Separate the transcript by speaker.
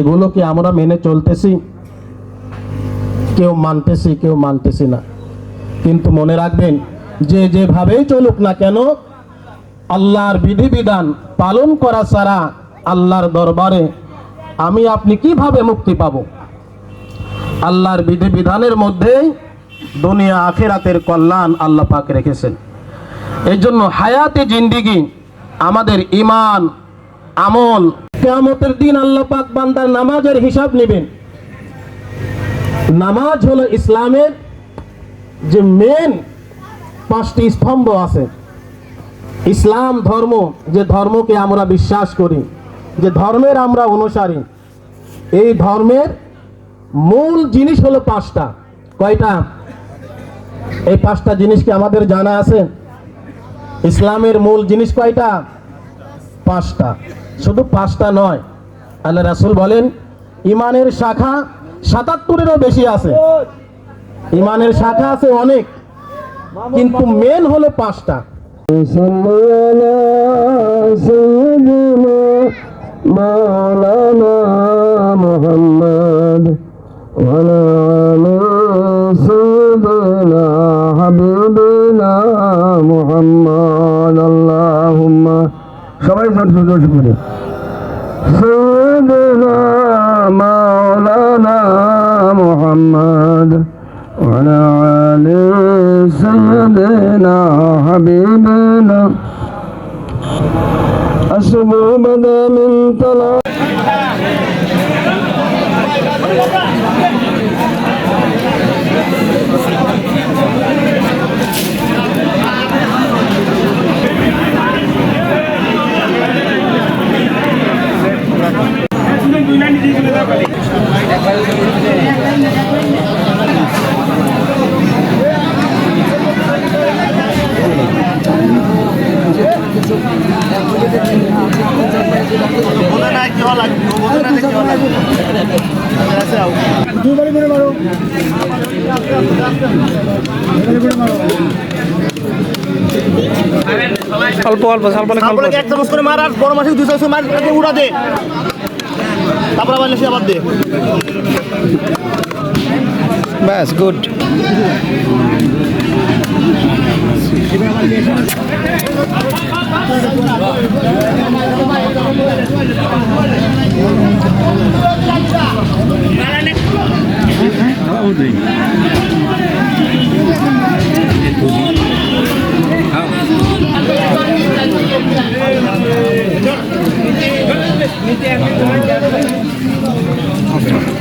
Speaker 1: এগুলোকে আমরা মেনে চলতেছি? কেউ মানতেছি কেউ মানতেছি না। কিন্তু মনে রাখবেন, যে যেভাবেই চলুক না কেন, আল্লাহর বিধিবিধান পালন করা ছাড়া আল্লাহর দরবারে আমি আপনি কীভাবে মুক্তি পাব? আল্লাহর বিধিবিধানের মধ্যেই দুনিয়া আখেরাতের কল্যাণ আল্লাহ পাক রেখেছেন। এই জন্য হায়াতে জিন্দিগি, আমাদের ইমান আমল কেয়ামতের দিন আল্লাহ পাক বান্দার নামাজের হিসাব নেবেন। নামাজ হলো ইসলামের যে মেন পাঁচটি স্তম্ভ আছে। ইসলাম ধর্ম, যে ধর্মকে আমরা বিশ্বাস করি, যে ধর্মের আমরা অনুসারী। এই ধর্মের মূল জিনিস হলো পাঁচটা। কয়টা? এই পাঁচটা জিনিস কি আমাদের জানা আছে? ইসলামের মূল জিনিস কয়টা? পাঁচটা। শুধু পাঁচটা নয়, আল্লাহ রাসুল বলেন, ইমানের শাখা সাতাত্তরেরও বেশি আছে। ইমানের শাখা আছে অনেক, কিন্তু মেন হলো পাঁচটা।
Speaker 2: মোহাম্মদ, ওয়ালা সবাই সন্তোষ করে سيدنا مولانا محمد وعلى آل سيدنا حبيبنا أشبه بدا من طلع
Speaker 3: অল্প অল্প, সালপালে অল্প
Speaker 4: তারপরে এক চামচ করে মার আর বড় মাসে চামচ মার উড়া দে। তারপর আবার নেশে আবার দে।
Speaker 3: ব্যাস গুড।